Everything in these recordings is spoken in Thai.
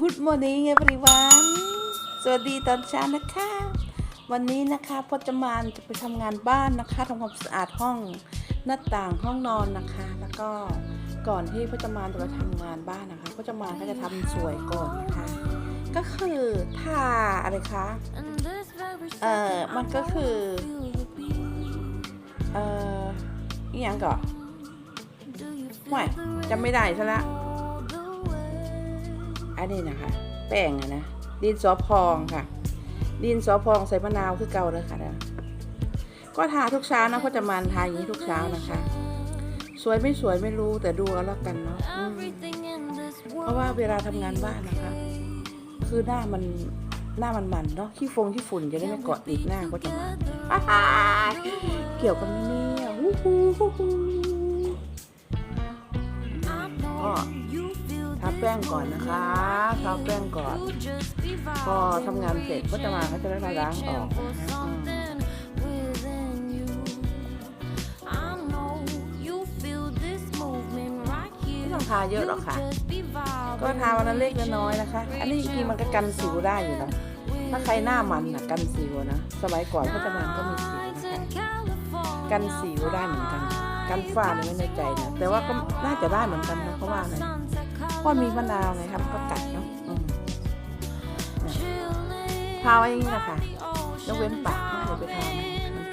Good morning everyone สวัสดีตอนเช้านะคะ วันนี้นะคะพจมานจะไปทำงานบ้านนะคะทำความสะอาดห้องหน้าต่างห้องนอนนะคะ แล้วก็ก่อนที่พจมานจะไปทำงานบ้านนะคะพจมานก็จะทำสวยก่อนนะคะ ก็คือทาอะไรคะเอ่อมันก็คือเอ่ออย่างก่อนห่จำไม่ได้ซะละ อันนี้นะคะ แป้งอะนะดินสอพองค่ะ ดินสอพองใส่มะนาวคือเก่าเลยค่ะนะก็ทาทุกเช้านะก็จะมันทาอย่างนี้ทุกเช้านะคะ สวยไม่สวยไม่รู้แต่ดูเอาแล้วกันเนาะอืมเพราะว่าเวลาทำงานบ้านนะคะ คือหน้ามันหน้ามันมันเนาะขี้ฟงขี้ฝุ่นจะได้ไม่เกาะติดหน้าก็จะมันอ้ายเกี่ยวกันไหมเนี่ยฮู้ฮู้ฮู้ฮู้ก็ทา แป้งก่อนนะคะทาแป้งก่อน พอทำงานเสร็จก็จะมาก็จะได้มาล้างออกนะคะไม่ต้องทาเยอะหรอกค่ะ ก็ทาวันละเล็กน้อยนะคะ อันนี้จริงมันก็กันสิวได้อยู่นะถ้าใครหน้ามันนะกันสิวนะ สมัยก่อนก็จะมันก็มีสิวนะคะกันสิวได้เหมือนกัน กันฝ้าเนี่ยไม่แน่ใจนะแต่ว่าก็น่าจะได้เหมือนกันนะเพราะว่าอะไร เพราะมีมะนาวไงครับก็กัดเนาะอืมทาไว้อย่างนี้นะคะยกเว้นปากไม่เคยไปทามัน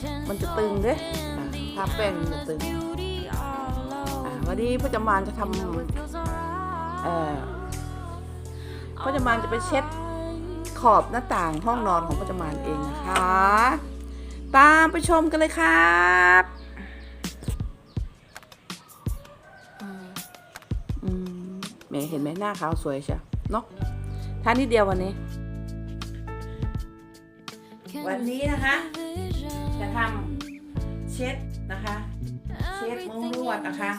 แห้งมันจะตึงเด้อะทาแป้งมันจะตึงอะวันนี้พ่อจำมานจะทำเอ่อพ่อจำมานจะไปเช็ดขอบหน้าต่างห้องนอนของพ่อจำมานเองนะคะ ตามไปชมกันเลยครับ มแหมเห็นไหมหน้าขาวสวยใช่เนาะทานนิดเดียววันนี้ วันนี้นะคะ จะทำเช็ดนะคะ เช็ดมุ้งลวดนะคะ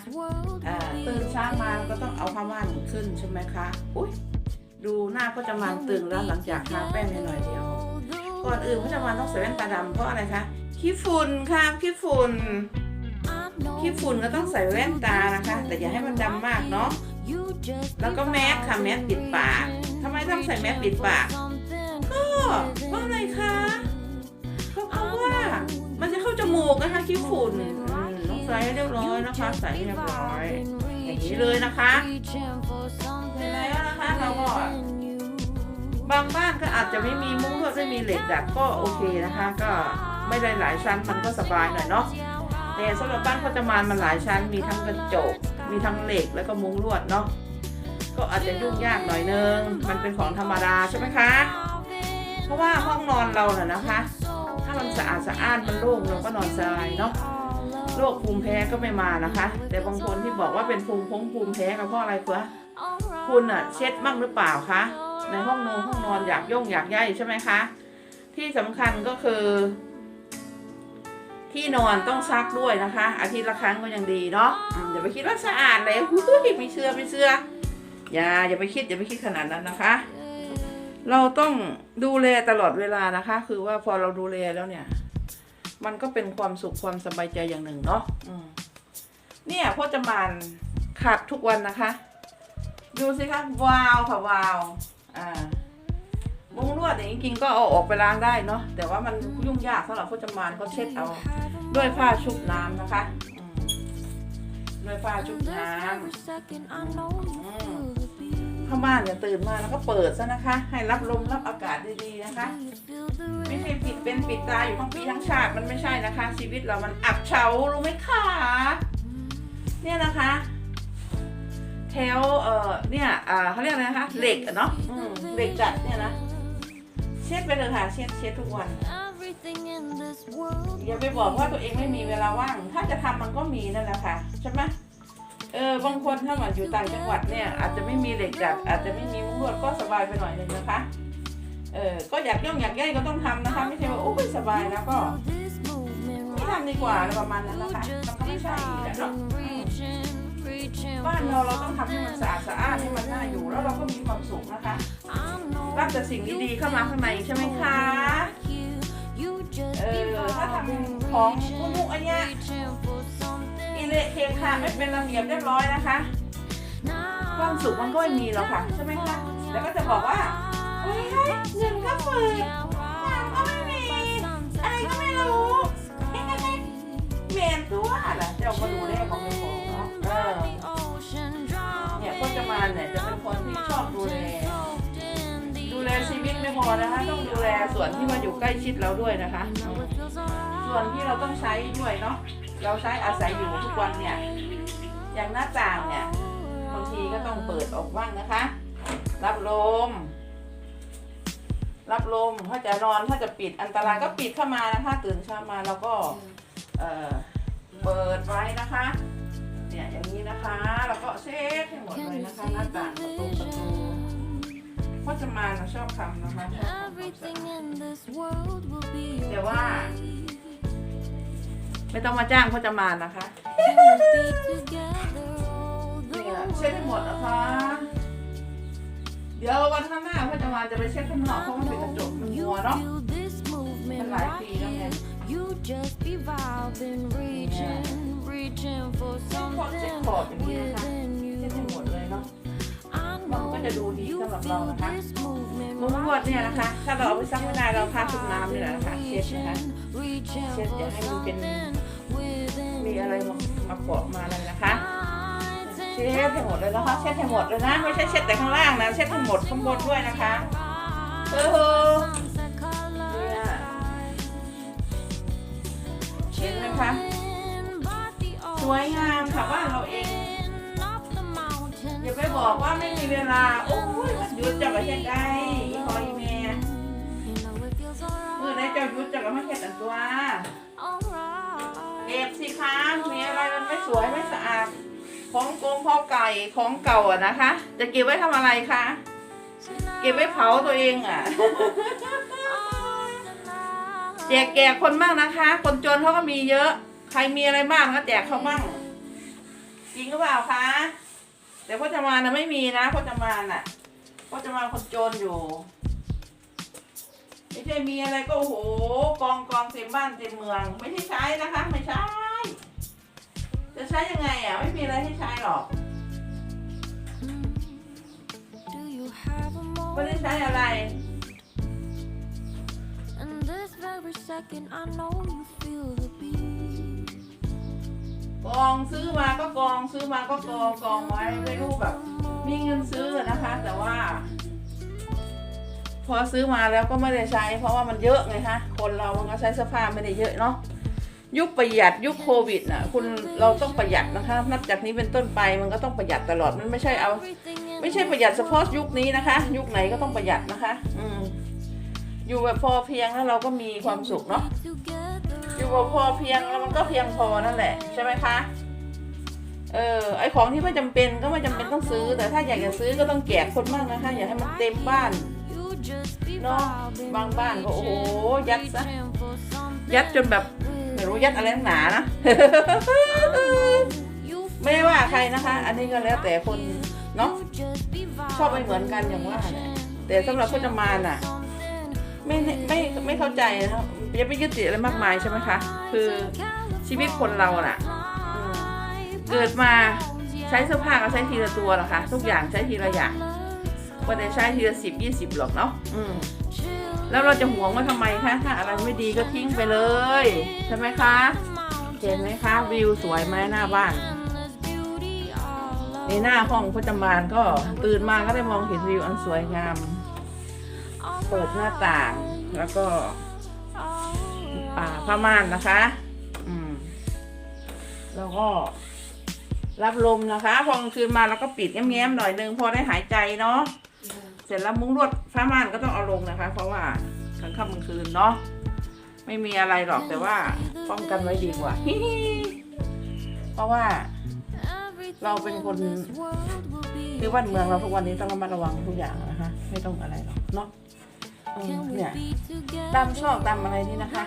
ตื่นเช้ามาก็ต้องเอาผ้าม่านขึ้นใช่ไหมคะอุ้ยดูหน้าก็จะมันตึงแล้วหลังจากทาแป้งนิดหน่อยเดียว ก่อนอื่นก็จะมาต้องใส่แว่นตาดำเพราะอะไรคะขี้ฝุ่นค่ะขี้ฝุ่นขี้ฝุ่นก็ต้องใส่แว่นตานะคะ แต่อย่าให้มันดำมากเนาะ แล้วก็แมสค่ะแมสปิดปากทำไมต้องใส่แมสปิดปาก ก็เพราะอะไรคะก็เพราะว่ามันจะเข้าจมูกนะคะขี้ฝุ่นอืมต้องใส่ให้เรียบร้อยนะคะใส่ให้เรียบร้อยอย่างนี้เลยนะคะเสร็จแล้วนะคะเราก็บางบ้านก็อาจจะไม่มีมุ้งลวดไม่มีเหล็กดัดก็โอเคนะคะ ก็ไม่ได้หลายชั้นมันก็สบายหน่อยเนาะแต่สำหรับบ้านเขาจะมานมันหลายชั้นมีทั้งกระจก มีทั้งเหล็กแล้วก็มุ้งลวดเนาะก็อาจจะยุ่งยากหน่อยนึง มันเป็นของธรรมดาใช่ไหมคะ เพราะว่าห้องนอนเราน่ะนะคะ ถ้ามันสะอาดสะอ้านมันโล่งเราก็นอนสบายเนาะโรคภูมิแพ้ก็ไม่มานะคะ แต่บางคนที่บอกว่าเป็นภูมิพงภูมิแพ้ก็เพราะอะไรเพื่อคุณอะเช็ดมั่งหรือเปล่าคะในห้องนอนห้องนอนอยากย่งอยากย่ายใช่ไหมคะ ที่สำคัญก็คือ ที่นอนต้องซักด้วยนะคะ อาทิตย์ละครั้งก็ยังดีเนาะอย่าไปคิดว่าสะอาดเลยหุ้ยไม่เชื่อไม่เชื่ออย่าอย่าไปคิดอย่าไปคิดขนาดนั้นนะคะ เราต้องดูแลตลอดเวลานะคะ คือว่าพอเราดูแลแล้วเนี่ย มันก็เป็นความสุขความสบายใจอย่างหนึ่งเนาะเนี่ยพ่อจะมานขัดทุกวันนะคะ ดูสิคะวาวค่ะวาว อ่า มุ้งลวดอย่างนี้จริงๆก็เอาออกไปล้างได้เนาะแต่ว่ามันยุ่งยากสำหรับผู้จำมานก็เช็ดเอาด้วยผ้าชุบน้ำนะคะอืมด้วยผ้าชุบน้ำอืมเข้าบ้านอย่าตื่นมาแล้วก็เปิดซะนะคะ ให้รับลมรับอากาศดีๆนะคะ ไม่ใช่ปิดเป็นปิดตาอยู่ทั้งปีทั้งชาติมันไม่ใช่นะคะ ชีวิตเรามันอับเฉารู้ไหมคะเนี่ยนะคะแถวเอ่อเนี่ยอ่าเขาเรียกอะไรนะคะเหล็กอะเนาะอืมเหล็กจัดเนี่ยนะ เช็ดไปเลยค่ะ เช็ดเช็ดทุกวัน อย่าไปบอกว่าตัวเองไม่มีเวลาว่าง ถ้าจะทำมันก็มีนั่นแหละค่ะใช่ไหมเออบางคนถ้ามาอยู่ต่างจังหวัดเนี่ย อาจจะไม่มีเหล็กดัดอาจจะไม่มีมุ้งลวดก็สบายไปหน่อยหนึงนะคะเออก็อยากย่องอยากย่ายก็ต้องทำนะคะ ไม่ใช่ว่าโอ้ยสบายแล้วก็ไม่ทำดีกว่าอะไรประมาณนั้นนะคะมันก็ไม่ใช่อีกอะเนาะอืมบ้านเราเราต้องทำให้มันสะอาดสะอ้านให้มันน่าอยู่แล้วเราก็มีความสุขนะคะ รับแต่สิ่งดีๆเข้ามาข้างในใช่ไหมคะ เออ ถ้าทำของมุกๆอันเนี้ยอีเละเทคะไม่เป็นระเบียบเรียบร้อยนะคะความสุขมันก็ไม่มีหรอกค่ะใช่ไหมคะแล้วก็จะบอกว่าเฮ้ยเงินก็ฝืดงานก็ไม่มีอะไรก็ไม่รู้เมียนตัวล่ะเจ้ามาดูแลของเป็นของเนาะเออเนี่ยพจมานเนี่ยจะเป็นคนที่ชอบดูแล ไม่พอนะคะต้องดูแลส่วนที่มาอยู่ใกล้ชิดเราด้วยนะคะ ส่วนที่เราต้องใช้ด้วยเนาะเราใช้อาศัยอยู่ทุกวันเนี่ยอย่างหน้าต่างเนี่ยบางทีก็ต้องเปิดออกบ้างนะคะ รับลม รับลมถ้าจะนอนถ้าจะปิดอันตรายก็ปิดเข้ามานะคะ ตื่นเช้ามาเราก็เอ่อเปิดไว้นะคะเนี่ยอย่างนี้นะคะ แล้วก็เช็ดให้หมดเลยนะคะหน้าต่างประตูประตู พราะจะมาเราชอบทำนะคะชอบทำความสะอาดแต่ว่า ไม่ต้องมาจ้างเพราะจะมานะคะเนี่ยเช็ดให้หมดนะคะ เดี๋ยววันข้างหน้าพ่อจะมาจะไปเช็ดข้างนอกเพราะมันเป็นกระจกมันมัวเนาะมันหลายปีแล้วไง You just be vibing, reaching, reaching for เช็ดขอบเช็ด something ขอบอย่างนี้นะคะ within จะดูดีสำหรับเรานะคะมุ้งลวดเนี่ยนะคะ ถ้าเราเอาไปซักไม่ได้เราพาชุบน้ำนี่แหละนะคะเช็ดนะคะเช็ดอย่าให้มันเป็นมีอะไรมามาเกาะมาเลยนะคะเช็ดให้หมดเลยนะคะเช็ดให้หมดเลยนะไม่ใช่เช็ดแต่ข้างล่างนะเช็ดให้หมดข้างบนด้วยนะคะเออเห็นไหมคะสวยงามค่ะบ้าเราเอง ไปบอกว่าไม่มีเวลา โอ้ยมันหยุดจะมาเฮ็ดได้อีพออีเมียเมื่อไหรเจ้าหยุดจะก็มาเฮ็ดอันตัวเก็บสิคะมีอะไรมันไม่สวยไม่สะอาด ของโกงพอไก่ของเก่าอะนะคะ จะเก็บไว้ทำอะไรคะ เก็บไว้เผาตัวเองอะแจกแจกคนบ้างนะคะ คนจนเขาก็มีเยอะ ใครมีอะไรบ้างก็แจกเขาบ้างจริงหรือเปล่าคะ แต่พ่อจะมานะไม่มีนะพ่อจะมาน่ะพ่อจะมาคนจนอยู่ไม่ใช่มีอะไรก็โอ้โหกองกองเต็มบ้านเต็มเมือง ไม่ใช่ใช้นะคะ ไม่ใช่จะใช้ยังไงอะไม่มีอะไรให้ใช้หรอกไม่ได้ใช้อะไร And this very second, I know you feel the beat. กองซื้อมาก็กองซื้อมาก็กองกองไว้ไม่รู้แบบ มีเงินซื้อนะคะ แต่ว่า พอซื้อมาแล้วก็ไม่ได้ใช้ เพราะว่ามันเยอะไงคะคนเรามันก็ใช้เสื้อผ้าไม่ได้เยอะเนาะยุคประหยัดยุคโควิดน่ะ คุณเราต้องประหยัดนะคะ นับจากนี้เป็นต้นไปมันก็ต้องประหยัดตลอดมันไม่ใช่เอา ไม่ใช่ประหยัดเฉพาะยุคนี้นะคะ ยุคไหนก็ต้องประหยัดนะคะ อืมอยู่แบบพอเพียงแล้วเราก็มีความสุขเนาะ อยู่แบบพอเพียงแล้วมันก็เพียงพอนั่นแหละใช่ไหมคะ เออไอของที่ไม่จำเป็นก็ไม่จำเป็นต้องซื้อ แต่ถ้าอยากจะซื้อก็ต้องแจกคนบ้างนะคะ อย่าให้มันเต็มบ้านเนาะบางบ้านก็โอ้โหยัดซะยัดจนแบบไม่รู้ยัดอะไรหนานะไม่ได้ว่าใครนะคะ อันนี้ก็แล้วแต่คนเนาะชอบไม่เหมือนกันอย่างว่าแต่สำหรับผู้จำมานอะ ไม่ไม่ไม่เข้าใจนะ อย่าไปยึดติดอะไรมากมายใช่ไหมคะ คือชีวิตคนเราน่ะเกิดมาใช้เสื้อผ้าก็ใช้ทีละตัวหรอคะทุกอย่างใช้ทีละอย่างว่าแต่ใช้ทีละสิบยี่สิบหรอกเนาะอืมแล้วเราจะหวงไว้ทำไมคะถ้าอะไรไม่ดีก็ทิ้งไปเลย ใช่ไหมคะเห็นไหมคะวิวสวยไหมหน้าบ้านในหน้าห้องพจมานก็ตื่นมาก็ได้มองเห็นวิวอันสวยงาม เปิดหน้าต่างแล้วก็ ป่าผ้าม่านนะคะ อืม แล้วก็ รับลมนะคะ พอกลางคืนมาแล้วก็ปิดแง้มๆหน่อยนึงพอได้หายใจเนาะเสร็จแล้วมุ้งลวดผ้าม่านก็ต้องเอาลงนะคะ เพราะว่ากลางค่ำกลางคืนเนาะไม่มีอะไรหรอกแต่ว่าป้องกันไว้ดีกว่าเพราะว่า เราเป็นคนคือบ้านเมืองเราทุกวันนี้ต้องระมัดระวังทุกอย่างนะคะ ไม่ต้องอะไรหรอกเนาะ เออเนี่ยตามชอบตามอะไรนี่นะคะ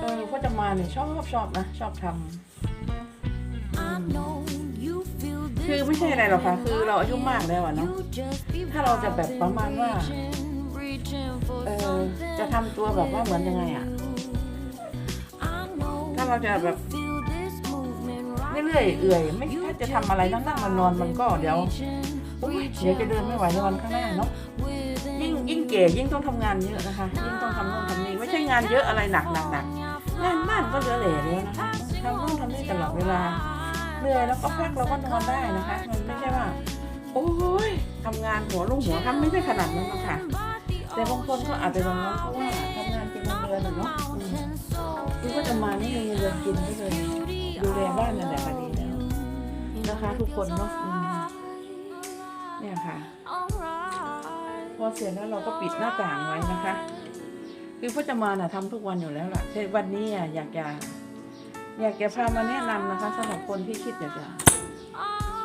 เออพ่อจะมาเนี่ยชอบชอบนะชอบทำอืมคือไม่ใช่อะไรหรอกค่ะ คือเราอายุมากแล้วอะเนาะถ้าเราจะแบบประมาณว่าเออจะทำตัวแบบว่าเหมือนยังไงอะถ้าเราจะแบบเรื่อยเอื่อยไม่ถ้าจะทำอะไรนั่งนั่งนอนๆมันก็เดี๋ยวอุ๊ยเดี๋ยวจะเดินไม่ไหวในวันข้างหน้าเนาะยิ่งยิ่งเก๋ยิ่งต้องทำงานเยอะนะคะ ยิ่งต้องทำโน่นทำนี่ไม่ใช่งานเยอะอะไรหนักหนักหนักงานบ้านก็เหลือเหล่แล้วนะคะทำโน่นทำนี่ตลอดเวลาเหนื่อยแล้วก็พักเราก็นอนได้นะคะ มันไม่ใช่ว่า โอ้ยทำงานหัวลุ่งหัวทำไม่ได้ขนาดนั้นหรอกค่ะแต่บางคนก็อาจจะลงนั้นเพราะว่าทำงานเป็นเงินเดือนอะเนาะอืมคือก็จะมาไม่มีเงินเดือนกินก็เลยดูแลบ้านนั่นแหละก็ดีแล้วนะคะ ทุกคนเนาะเนี่ยค่ะ พอเสร็จแล้วเราก็ปิดหน้าต่างไว้นะคะ คือพจมานอะทำทุกวันอยู่แล้วล่ะแต่วันนี้อะอยากจะอยากจะพามาแนะนำนะคะสำหรับคนที่คิดอยากจะ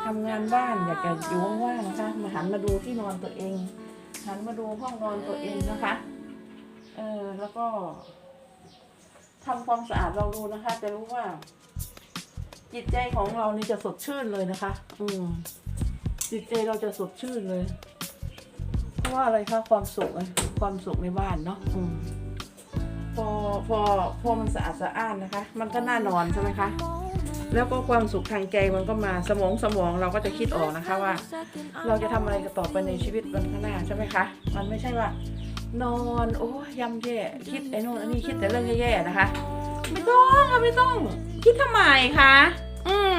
ทำงานบ้านอยากจะอยู่ว่างๆนะคะ มาหันมาดูที่นอนตัวเอง หันมาดูห้องนอนตัวเองนะคะเออแล้วก็ทำความสะอาดเราดูนะคะ จะรู้ว่า จิตใจของเรานี่จะสดชื่นเลยนะคะ อืมจิตใจเราจะสดชื่นเลย ราะว่าอะไรคะความสุขความสุขในบ้านเนาะอืมพอพอพอมันสะอาดสะอ้านนะคะ มันก็น่านอนใช่ไหมคะ แล้วก็ความสุขทางใจมันก็มาสมองสมองเราก็จะคิดออกนะคะว่า เราจะทำอะไรกันต่อไปในชีวิตวันข้างหน้าใช่ไหมคะ มันไม่ใช่ว่า นอนโอ้ยยำแย่คิดไอ้โน่นไอ้นี่คิดแต่เรื่องแย่ๆนะคะ ไม่ต้องค่ะไม่ต้อง คิดทำไมคะอืม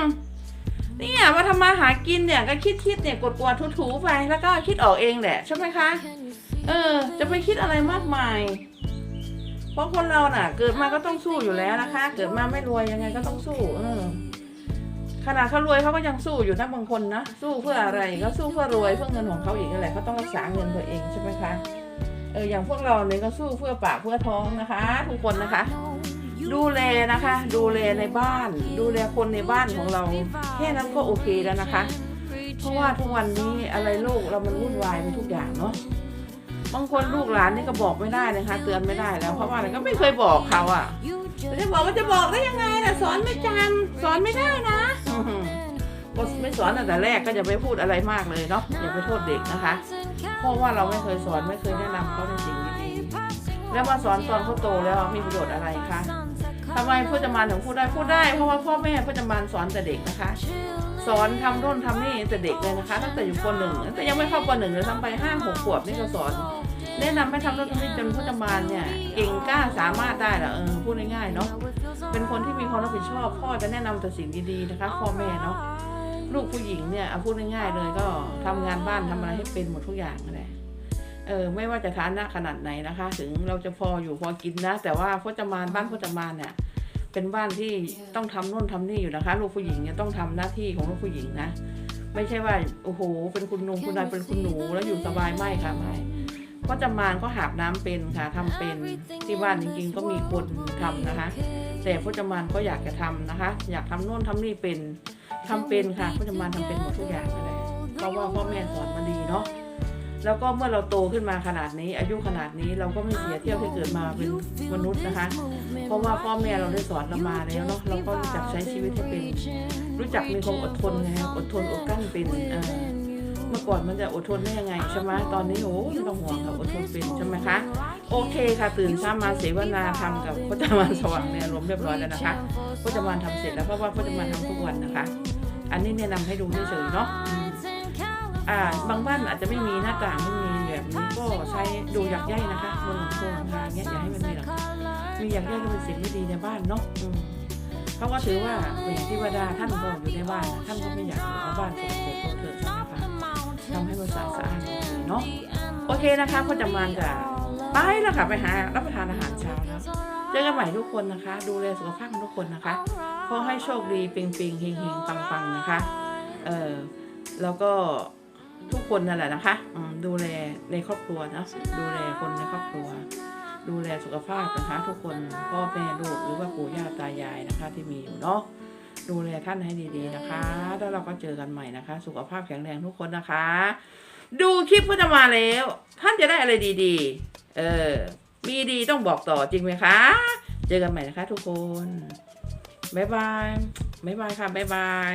เนี่ยว่าทำมาหากินเนี่ยก็คิดคิดเนี่ยกดกวาดถูๆไปแล้วก็คิดออกเองแหละใช่ไหมคะ เออ จะไปคิดอะไรมากมาย เพราะคนเราน่ะ เกิดมาก็ต้องสู้อยู่แล้วนะคะ เกิดมาไม่รวยยังไงก็ต้องสู้ เออขนาดเขารวยเขาก็ยังสู้อยู่นะบางคนนะสู้เพื่ออะไรก็สู้เพื่อรวยเพื่อเงินของเขาอีกนั่นแหละเขาต้องรักษาเงินตัวเองใช่ไหมคะเอออย่างพวกเราเนี่ยก็สู้เพื่อปากเพื่อท้องนะคะ ทุกคนนะคะ ดูแลนะคะ ดูแลในบ้าน ดูแลคนในบ้านของเรา แค่นั้นก็โอเคแล้วนะคะ เพราะว่าทุกวันนี้อะไรโลกเรามันวุ่นวายไปทุกอย่างเนาะบางคนลูกหลานนี่ก็บอกไม่ได้นะคะ เตือนไม่ได้แล้ว เพราะว่าอะไรก็ไม่เคยบอกเขาอะจะบอกว่าจะบอกได้ยังไงนะสอนไม่จำสอนไม่ได้นะก็ไม่สอนตั้งแต่แรกก็จะไม่พูดอะไรมากเลยเนาะอย่าไปโทษเด็กนะคะ เพราะว่าเราไม่เคยสอนไม่เคยแนะนำเขาในสิ่งดีๆแล้วมาสอนตอนเขาโตแล้วมีประโยชน์อะไรคะ ทำไมพ่อจำมานถึงพูดได้พูดได้เพราะว่าพ่อแม่พ่อจำมานสอนแต่เด็กนะคะ สอนทำโน่นทำนี่แต่เด็กเลยนะคะตั้งแต่อยู่ปหนึ่งตั้งแต่ยังไม่เข้าปหนึ่งเลยทั้งไปห้าหกขวบนี่ก็สอน แนะนำให้ทำโน่นทำนี่จนพ่อจำมานเนี่ยเก่งกล้าสามารถได้เหรอเออพูดง่ายๆเนาะเป็นคนที่มีความรับผิดชอบ พ่อจะแนะนำแต่สิ่งดีๆนะคะพ่อแม่เนาะลูกผู้หญิงเนี่ยเอาพูดง่ายๆเลยก็ทำงานบ้านทำอะไรให้เป็นหมดทุกอย่างนั่นแหละ เออไม่ว่าจะฐานะขนาดไหนนะคะ ถึงเราจะพออยู่พอกินนะ แต่ว่าพจมานบ้านพจมานเนี่ยเป็นบ้านที่ต้องทำโน่นทำนี่อยู่นะคะ ลูกผู้หญิงเนี่ยต้องทำหน้าที่ของลูกผู้หญิงนะ ไม่ใช่ว่าโอ้โห เป็นคุณนุงคุณนายเป็นคุณหนูแล้วอยู่สบายไม่ค่ะไม่พจมานก็หาบน้ำเป็นค่ะทำเป็นที่บ้านจริง ๆ ก็มีคนทำนะคะ แต่พจมานก็อยากจะทำนะคะ อยากทำโน่นทำนี่เป็นทำเป็นค่ะพจมานทำเป็นหมดทุกอย่างเลยเพราะว่าพ่อแม่สอนมาดีเนาะ แล้วก็เมื่อเราโตขึ้นมาขนาดนี้ อายุขนาดนี้เราก็ไม่เสียเที่ยวที่เกิดมาเป็นมนุษย์นะคะ เพราะว่าพ่อแม่เราได้สอนเรามาแล้วเนาะเราก็รู้จักใช้ชีวิตให้เป็น รู้จักมีความอดทนไงอดทนอดกั้นเป็นเออเมื่อก่อนมันจะอดทนได้ยังไงใช่ไหมตอนนี้โอ้ไม่ต้องห่วงค่ะอดทนเป็นใช่ไหมคะโอเคค่ะตื่นเช้ามาเสวนาทำกับพจมานสว่างเนี่ยรวมเรียบร้อยแล้วนะคะพจมานทำเสร็จแล้วเพราะว่าพจมานทำทุกวันนะคะ อันนี้แนะนำให้ดูเฉยๆเนาะ อ่าบางบ้านอาจจะไม่มีหน้าต่างไม่มีแบบนี้ก็ใช้ดูหยักใยนะคะบนหลังคาหลังคาเงี้ยอย่าให้มันมีหลังมีหยักใยก็เป็นสิ่งไม่ดีในบ้านเนาะเขาก็ถือว่าอย่างที่วดาท่านก็อยู่ในบ้านท่านก็ไม่อยากอยู่ในบ้านสกปรกเถอะใช่ไหมคะทำให้มันสะอาดสะอาดเนาะโอเคนะคะพ่อจำมานจะไปแล้วค่ะไปหารับประทานอาหารเช้าแล้วเจอกันใหม่ทุกคนนะคะ ดูแลสุขภาพของทุกคนนะคะขอให้โชคดีปิงปิงเฮงเฮงปังปังนะคะ เออแล้วก็ คนนั่นแหละนะคะดูแลในครอบครัวนะดูแลคนในครอบครัว ดูแลสุขภาพนะคะ ทุกคนพ่อแม่ลูกหรือว่าปู่ย่าตายายนะคะ ที่มีอยู่เนาะดูแลท่านให้ดีๆนะคะ แล้วเราก็เจอกันใหม่นะคะ สุขภาพแข็งแรงทุกคนนะคะ ดูคลิปก็จะมาแล้ว ท่านจะได้อะไรดีๆ เออ มีดีต้องบอกต่อจริงไหมคะ เจอกันใหม่นะคะ ทุกคน บ๊ายบาย บ๊ายบายค่ะ บ๊ายบาย